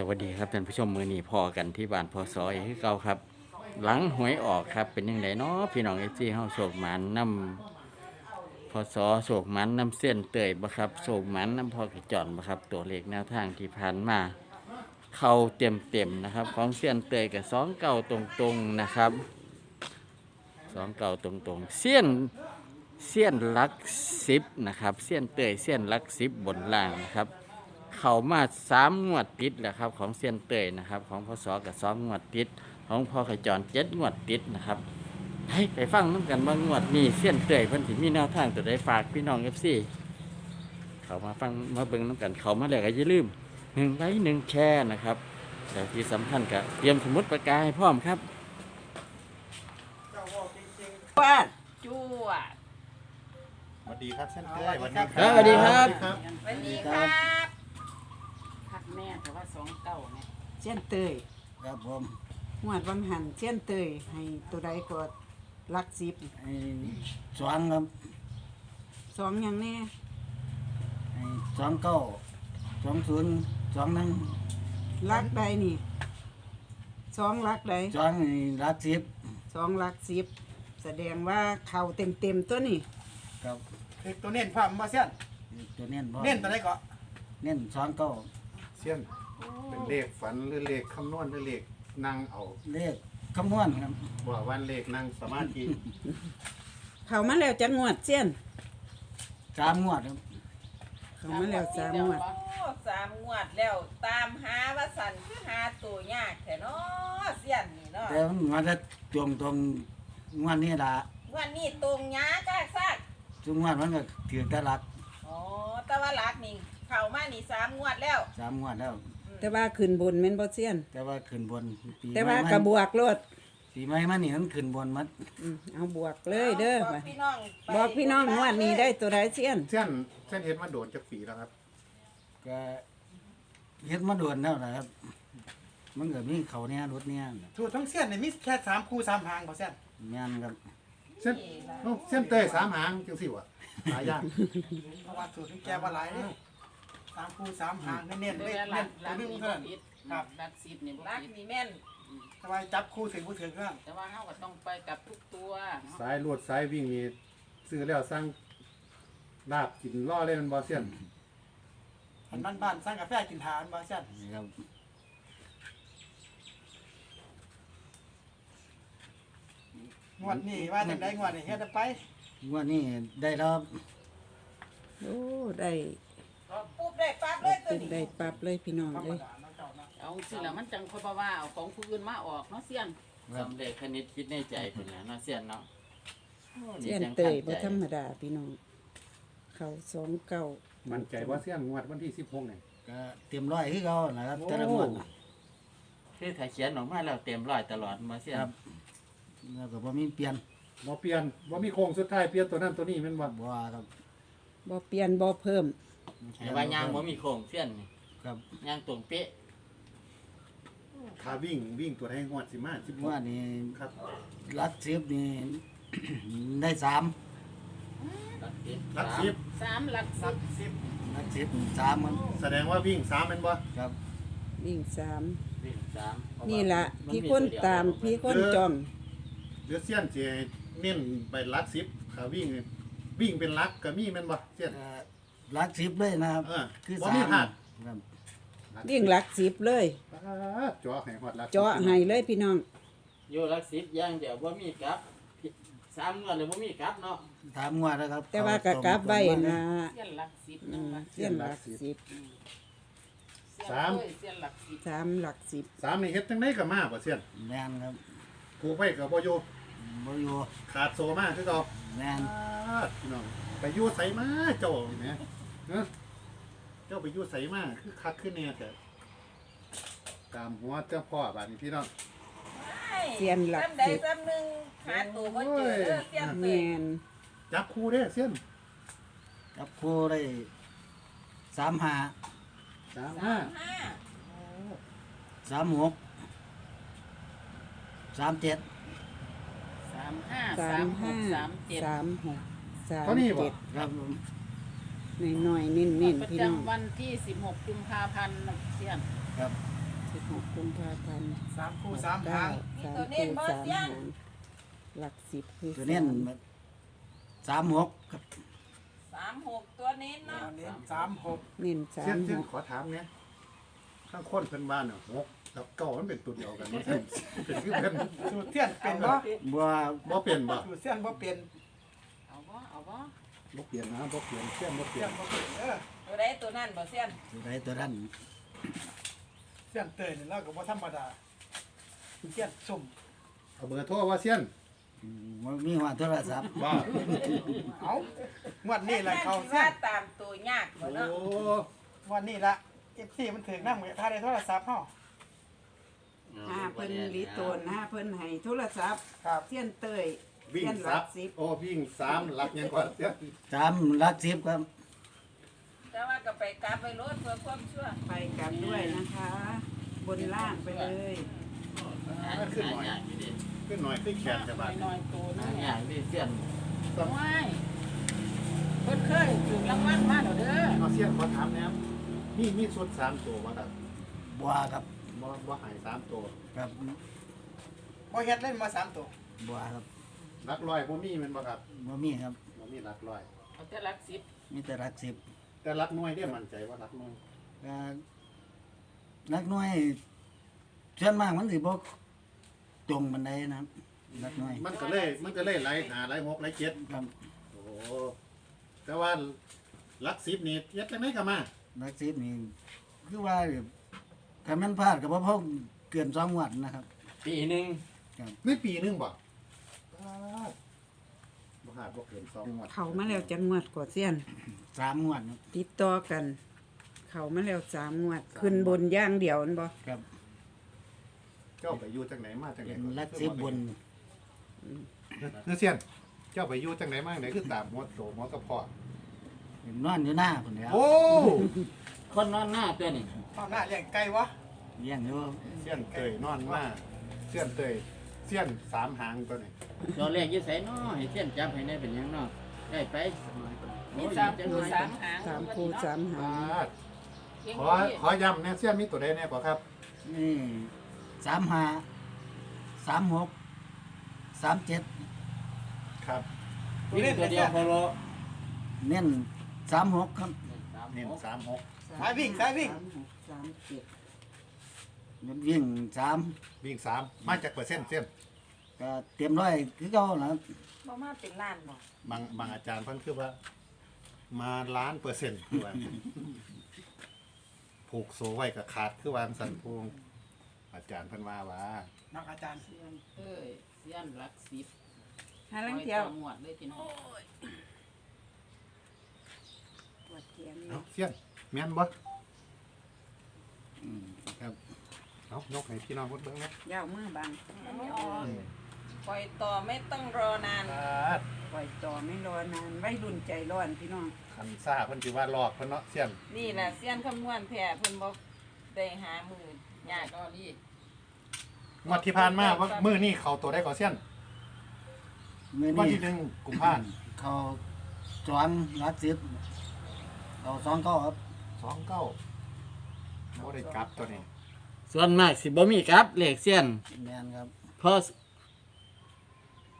สวัสดีครับท่านผู้ชมมือนี้พอกันที่บ้านพอซอยคือเก่าครับ หลังหวยออกครับเป็นยังไงเนาะพี่น้องเอฟซีเฮาโศกหมันน้ำพอซอโศกหมันน้ำเส้นเตยบ่ครับโศกหมันน้ำพอกระจอนบ่ครับ ตัวเลขแนวทางที่ผ่านมาเข้าเต็มเต็มนะครับ ของเส้นเตยกับสองเก่าตรงๆนะครับสองเก่าตรงๆเส้นเส้นลักสิบนะครับเส้นเตยเส้นลักสิบบนล่างนะครับ เข้ามาสามงวดติดแหละครับ ของเซียนเตยนะครับ ของพศกับสองงวดติด ของพ่อขจรเจ็ดงวดติดนะครับให้ไปฟังน้ำกันว่างวดนี้เซียนเตยเพิ่นสิมีแนวทางตัวใดฝากพี่น้องเอฟซีเขามาฟังมาเบิ่งน้ำกันเขามาแล้วก็อย่าลืมหนึ่งไลค์หนึ่งแชร์นะครับแต่ที่สำคัญก็เตรียมสมุดปากกาให้พร้อมครับบ้านจวดสวัสดีครับเส้นเต้ยสวัสดีครับ สวัสดีครับครับสวัสดีครับพัก แม่แต่ว่าสองเก้าไงเส้นเตยครับผมหวดวังหันเส้นเตยให้ตัวใดก็ลักสิบไอ้สองครับสองอย่างแน่ไอ้สองเก้าสองศูนย์สองหนึ่งลักใดนี่สองลักใดสองนี่รักสิบสองลักสิบแสดงว่าเข่าเต็มเต็มๆตัวนี่ครับคือตัวเน้นความมาเสี้ยนตัวเน้นบ่เน้นตัวไหนก็เน้นสองเก้า เสี้ยนเป็นเลขฝันหรือเลขคำนวณหรือเลขนั่งเอาเลขคำนวณครับว่าวันเลขนั่งสมาธิเข่ามาแล้วจังงวดเส้นสามงวดครับ เข่ามาแล้วสามงวด โอ้สามงวดแล้วตามหาว่าสันคือหาตัวยากแท้เนาะเสียนนี่เนาะแต่มันมาจะตรงตรงงวดนี้ละวันนี้ตรงยากากซาก ทุกงวดมันก็ถือแต่หลัก อ๋อแต่ว่าหลักนี่ เข้ามานี่สามงวดแล้ว สามงวดแล้ว แต่ว่าขึ้นบนแม่นบ่เส้นแต่ว่าขึ้นบนปีแต่ว่าใหม่กระบวกรถปีใหม่มานี่มันขึ้นบนมัดอืมเอาบวกเลยเด้อบอกพี่น้องไปบอกพี่น้องงวดนี้ได้ตัวใดเส้นเส้นเส้นเฮ็ดมาโดดจากปีแล้วครับ ก็เฮ็ดมาด่วนแล้วนะครับ มันก็มีเขาเนี่ยรถเนี่ยถูกทั้งเสี้ยนเนี่ยมีแค่สามคู่สามหางบ่เสี้ยนแม่นครับเส้นโอ้เส้นเต้ยสามหางจังสิวะหายากเพราะว่าสูตรที่แกว่าหลายนี่ สามคู่สามหางเน้นๆเวเน้นลาหลัเน้กนหตัลัวกหนึงนี่เท่าบ่นั้นผิดครับหลักสิบนี่บ่หลักผิดนี่แม่น ทำไมจับคู่ถึงผู้ถึงเรื่องแต่ว่าเฮาก็ต้องไปกับทุกตัวสายลวดสายวิ่งมีซื้อแล้วสั่งลาบกินล่อเล่นมันบ่เส้นอันบ้านบ้านๆสร้างกาแฟกินทานบ่เสี้ยนนี่ครับงวดนี้ว่าจังไดงวดนี้เฮ็ดไปงวดนี้ได้แล้วโอ้ได้ ปุ๊บได้ปั๊บเลยตัวเป็นนี้ได้ปรับเลยพี่น้องธรรเลมยดาเนาะเจ้าเนาะเอาสิล่ะมันจังค่อยบ่ว่าเอาของผู้อื่นมาออกเนาะเสียนสำเร็จคณิตคิดในใจคนนะเนาะเซียนเนาะโอ้เสียนจังเตยตั้บ่งใจธรรมดาพี่น้อง เขาสองเก้ามันใจว่าเส้นงวดวันที่16นี่ก็เตรียมร้อยคือเขานะครับโอ้แต่ละงวดคือถ้าเขียนออกมาแล้วเต็มร้อยตลอดมาเซียนครับแล้วก็บ่มีเปลี่ยนบ่เปลี่ยนบ่มีโค้งสุดท้ายเปลี่ยนตัวนั้นตัวนี้แม่นบ่บ่ครับบ่เปลี่ยนบ่เพิ่ม ไอ้ว่ายางบ่มีโค้งเซียนนี่ครับยางตรงเป๊ะถ้าวิ่งวิ่งตัวให้งวดสิมางวดนี้ครับรักสิบนี่ ได้สามตัดติดหลักสิบสามหลักสิบสิบรักสิบสามมันแสดงว่าวิ่งสามแม่นบ่ครับวิ่งสามวิ่งสามเพราว่านี่ล่ะมัพี่มีคนวเดียวตามพี่คนจองเดี๋ยวเสี้ยนจะเน้นไปลักสิบขาวิ่งวิ่งเป็นลักก็มีแม่นบ่เสี้ยนเอ่อ รักสิบเลยนะครับ เออคือบ่สามีมพลาด ครับวิ่งหลักสิบเลย ป๊าดจ่อให้ฮอดลักเจาะให้เลยพี่น้อง อยู่หลักสิบอย่างเดียวบ่มีกลับสามงวดเลยบ่มีกลับเนาะถามงวดนะครับแต่ว่าก็กลับไว้นะเสียนหลักสิบอืนึงมว่าเสียนหลักสิบเสียนเอ้ยเสียนหลักสิบสามหลักสิบสามนี่เฮ็ดจังได๋ก็มาบ่เสี้ยนแม่นครับผูกไว้ก็บ่อยู่บ่อยู่ขาดโซมาคือเก่าแม่นป๊าดพี่น้องไปอยู่ไสมาเจ้าแหม เอ้อเจ้าไปอยู่ไสมาคือคักขึ้นแน่แต่ตามหัวเจ้าพ่อบาดนี้พี่น้อง เสียนหลักซ้ำใดสิบซ้ำหนึ่งหาตัวบ่เจอเด้อเสียนแมเอ้ยนจับคู่เด้เสี้ยนกับครูได้สามห้าสามห้าห้าสามหกสามเจ็ดสามห้าสาสามมหห้ากสามเจ็ดสามหกสามเท่านี้บ่เจ็ดครับผม หน่อยๆเน้นปๆระพี่น้องจำวันที่สิบหกกุมภาพันธ์น่ะเสียนครับ สิบหกกุมภาพันธ์สามคู่สามเก้าหางสามคูสามหางหลักสิบคือตัวเน้นสามหกครับสามหกตัวนี้เนาะ เน้นสามหกเน้นสาเส้นมเส้หนกขอถามเนี่ยข้างคนเพิ่นบ้านเนี่ยหกกับเก้ามันเป็นตัวเดียวกันมันเป็นเป็นคือเพิ่นสูตรเทียนเป็นบ่บัวบ่เปลี่ยนบ่สูตรเทียนบ่เป็นเอาบ่เอา บ่บ่เปลี่ยนนะบ่เปลี่ยนเส้นบ่เปเทีลี่ยยนนบ่เป็นเออตัวใดตัวนั้นบ่เซียนตัวใดตัวนั้นเทียนเตยนี่เราก็บ่ธรรมดาเทียนสุ่มเอาเบอร์โทรว่าเส้นอืมบ่มีหัวโทรศัพท์บ่เอางวดนี้แหละเขาสิเสี้ยว่านตามตัวยากบ่โอ้เนาะงวันนี้ละเอฟซีมันถึงนั่งถ้าได้โทรศัพท์เฮาห้าเพิ่นลิโตนห้าเพิ่นให้โทรศัพท์ครับเส้นเตย วิ่งเส้นหซัลับกสิบ โอ้วิ่งสามหลักยังก่อนเส้นสามหลักสิบครับแต่ว่าก็ไปกลับไปรถเพื่อความชั่วไปกลับด้วยนะคะ บนล่างไปเลยมันขึ้นหน่อยขึ้นหน่อยขึ้นแขนจะบาดน้อยๆตัวนึงอย่างนี้เสี้ยนว้ายเพิ่นเคยถูกรางวัลมาแล้วเด้อเอาเสี้ยนขอถามแหนมมีมีสุดสามตัวบ่ครับบัวครับบ่บ่ใหายสามตัวครับบ่เฮ็ดเล่นมาสามตัวบัวครับ หลักร้อยบ่มีแมันบ่ครับบ่มีครับ บ่มีหลักร้อย เอาแต่หลักสิบมีแต่หลักสิบแต่หลักหน่วยเนี่ยมั่นใจว่าหลักหน่วยก็นักน้อยส่วนมากมันสิบ่ตรงบันไดนะครับนักน้อยมันก็เลยมันก็เลยไหลหาไหลหกไหลเจ็ดครับโอ้แต่ว่าหลักสิบนี่เจ็ดจังไดก็มานักสิบนี่คือว่าถ้ามันพลาดก็บ่พอเกินสองงวัดนะครับ ปีหนึ่งในปีหนึงบ่ บ่หาดบ่เกินสองงวดเขามาแล้วจังงวดกว่าเส้นสามงวดครับติดต่อกัน เขามาแล้วสามงวด ขึ้นบนอย่างเดียวนั่นบ่ครับเจ้าไปอยู่จังไหนมาจังไหนเป็นหลักสิบบนเนื้อเสียน เจ้าไปอยู่จังไหนมาจังไหนคือตามหัวโตหัวกระเพาะนอนอยู่หน้าพุ่นแหล้วโอ้คนนอนหน้าตัวนี้เอาหน้าเลี้ยงไก่วะเลี้ยงอยู่เสียนเตยนอนมาเสียนเตยเสียนสามหางตัวนี้ ตัวเลขอยี่ใส่น้อให้เสี้ยนจับให้ได้เป็นหยังน้อได้ไปมีสามคู่สามหางสามคูสามหาอ่างขอขอย้ำเนี่ยเสียนมีตัวใดแน่กว่าครับนี่สามห้าสามหกสามเจ็ดครับวิ่งตัวเดียวโคโลเน้นสามหกครับเน้นสามหกสายวิ่งสายวิ่งสามหกสามเจ็ดเน้นวิ่งสามวิ่งสามมาจากเปอร์เซ็นต์เสียน ก็เตรียมร้อยคือเก่านะครับบ่มาเป็นล้านบ่บางบางอาจารย์เพิ่นคือว่า มาล้านเปอร์เซ็นต์คือว่าผูกโซไว้กับขาดคือวางสันพวงอาจารย์เพิ่นว่าว่านักอาจารย์เอ้ยเซียนหลักสิบหาลังเที่ยวหมวดเลยพี่น้องปวดเทียนเอ้าเสียนแม่นบ่อืมครับเอายกให้พี่น้องเพิ่นเบิ่งนะยาวมือบัง ปล่อยต่อไม่ต้องรอนานปล่อยต่อไม่รอนานไว้รุ่นใจร้อนพี่น้องคันซ่าเพิ่นสิว่าหลอกเพิ่นเนาะเสียนนี่แหละเซียนคำนวณแท้เพิ่นบ่ได้หามือยากก็ดีงวดที่ผ่านมาว่ามื้อนี้เขาตัวได้ก่อเสียนเมื่อวันนี้ที่หนึ่งกุมภาพันธ์เขาสองหลักสิบเขาสองเก้าครับสองเก้าบ่ได้กลับตัวนี้ส่วนมากสิบ่มีครับ เลขเสี้ยนแมนครับเพราะ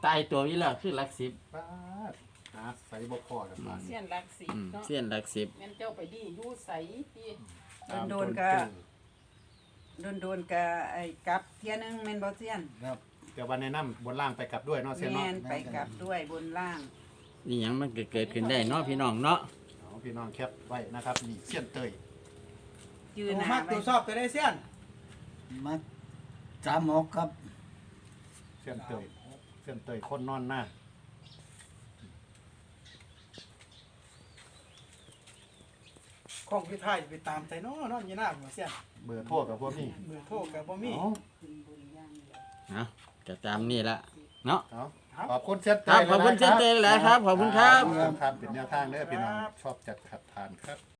ตายตัวอยู่แล้วคือหลักสิบป๊าดหาใส่บ่พอกันบาดเซียนหลักสิบอืมเนาะเสี้ยนหลักสิบแม่นเจ้าไปดีอยู่ใสติตามโดต้นนๆก็ตึ้งโดนโดนๆกะไอ้กลับเที่ยนึงแม่นบ่เซียนครับแต่ว่าแนะนำบนล่างไปกลับด้วยเนาะเสียนแม่เนาะนไปกลับด้วยบนล่าง นี่หยังมันก็เกิดขึ้นได้เนาะพี่น้องเนาะเอาพี่น้องแคปไว้นะครับนี่เสียนเตยยืนตัวหน้ามากไว้ตัวชอบตัวได้เสี้ยนมาสามหกครับเสียนเตยเสียนเตยคนนอนหน้าของพี่ไทยไปตามใจน้อนอนอยี่หน้าหัวเสี้ยนเบอร์โทรกับพวกนี้เบอร์โทรกับบ่มีเอาเอาก็ตามนี่ละเนาะ เอาขอบคุณเสียนเตครับยขอบคุณเช่นเดิมหลายครับขอบคุณครับครับเป็นแนวทางเด้อพี่น้องชอบจัดขัดทานครับ